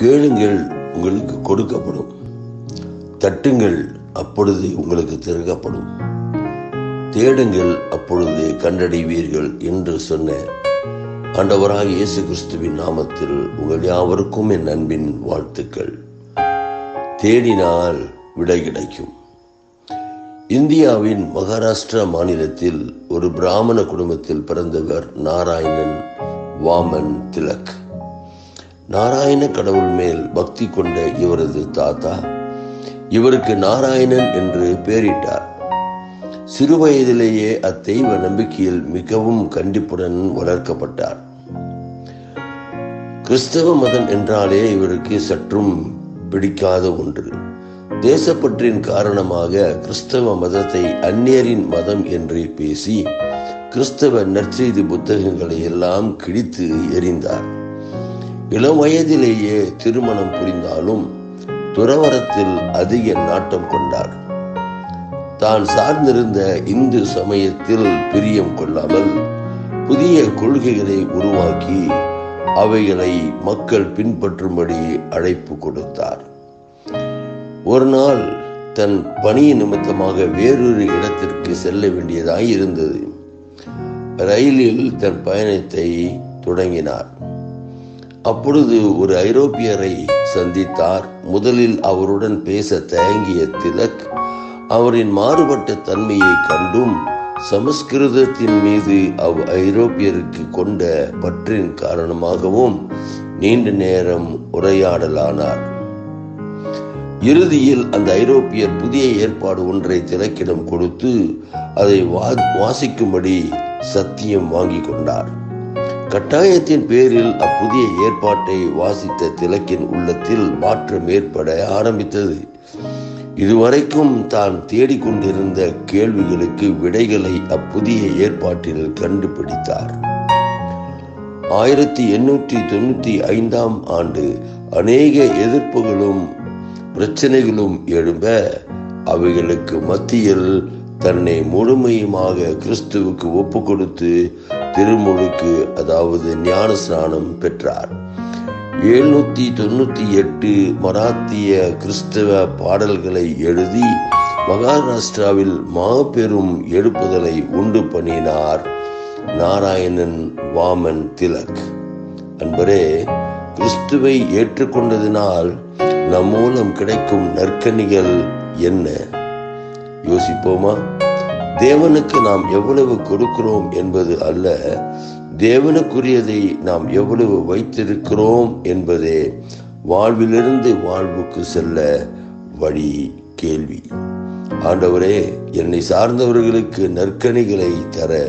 கேளுங்கள் உங்களுக்கு கொடுக்கப்படும். தட்டுங்கள் அப்பொழுது உங்களுக்கு திறக்கப்படும் தேடுங்கள் அப்பொழுது கண்டடைவீர்கள் என்று சொன்ன ஆண்டவராக இயேசு கிறிஸ்துவின் நாமத்தில் உங்கள் யாவருக்கும் என் அன்பின் வாழ்த்துக்கள். தேடினால் விடை கிடைக்கும். இந்தியாவின் மகாராஷ்டிரா மாநிலத்தில் ஒரு பிராமண குடும்பத்தில் பிறந்தவர் நாராயணன் வாமன் திலக். நாராயண கடவுள் மேல் பக்தி கொண்ட இவரது தாத்தா இவருக்கு நாராயணன் என்று பெயரிட்டார் சிறு வயதிலேயே அத்தெய்வ நம்பிக்கையில் மிகவும் கண்டிப்புடன் வளர்க்கப்பட்டார். கிறிஸ்தவ மதம் என்றாலே இவருக்கு சற்றும் பிடிக்காத ஒன்று. தேசப்பற்றின் காரணமாக கிறிஸ்தவ மதத்தை அந்நியரின் மதம் என்று பேசி கிறிஸ்தவ நற்செய்தி புத்தகங்களை எல்லாம் கிழித்து எறிந்தார். இளம் வயதிலேயே திருமணம் புரிந்தாலும் துறவரத்தில் அதிக நாட்டம் கொண்டார். தான் சார்ந்திருந்த இந்து சமயத்தில் பிரியம் கொள்ளாமல் புதிய கொள்கைகளை உருவாக்கி அவைகளை மக்கள் பின்பற்றும்படி அழைப்பு கொடுத்தார். ஒரு நாள் தன் பணி நிமித்தமாக வேறொரு இடத்திற்கு செல்ல வேண்டியதாய் இருந்தது. ரயிலில் தன் பயணத்தை தொடங்கினார். அப்பொழுது ஒரு ஐரோப்பியரை சந்தித்தார். முதலில் அவருடன் பேச தயங்கிய திலக் அவரின் மாறுபட்ட தன்மையை கண்டும் சமஸ்கிருதத்தின் மீது அவ் ஐரோப்பியருக்கு கொண்ட பற்றின் காரணமாகவும் நீண்ட நேரம் உரையாடலானார். இறுதியில் அந்த ஐரோப்பியர் புதிய ஏற்பாடு ஒன்றை திலக்கிடம் கொடுத்து அதை வாசிக்கும்படி சத்தியம் வாங்கி கொண்டார். கட்டாயத்தின் பேரில் அப்புதிய ஏற்பாட்டை வாசித்த திலக்கின் உள்ளத்தில் மாற்றம் ஏற்பட ஆரம்பித்தது. இதுவரைக்கும் தான் தேடிக்கொண்டிருந்த கேள்விகளுக்கு விடைகளை அப்புதிய ஏற்பாட்டில் கண்டுபிடித்தார். ஆயிரத்தி எண்ணூற்றி தொண்ணூத்தி ஐந்தாம் ஆண்டு அநேக எதிர்ப்புகளும் பிரச்சனைகளும் எழும்ப அவைகளுக்கு மத்தியில் தன்னை முழுமையுமாக கிறிஸ்துவுக்கு ஒப்பு கொடுத்து திருமுழுக்கு அதாவது ஞான ஸ்நானம் பெற்றார். எழுநூத்தி தொண்ணூத்தி எட்டு மராத்திய கிறிஸ்தவ பாடல்களை எழுதி மகாராஷ்டிராவில் மாபெரும் எழுப்புதலை உண்டு பண்ணினார் நாராயணன் வாமன் திலக். அன்பரே கிறிஸ்துவை ஏற்றுக்கொண்டதினால் நம் மூலம் கிடைக்கும் நற்கனிகள் என்ன? யோசிப்போமா? தேவனுக்கு நாம் எவ்வளவு கொடுக்கிறோம் என்பது அல்ல தேவனுக்குரியதை நாம் எவ்வளவு வைத்திருக்கிறோம் என்பதே வாழ்விலிருந்து வாழ்வுக்கு செல்ல வழி கேள்வி. ஆண்டவரே என்னை சார்ந்தவர்களுக்கு நற்கனிகளை தர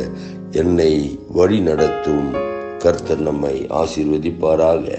என்னை வழி நடத்தும் கர்த்தர் நம்மை ஆசீர்வதிப்பாராக.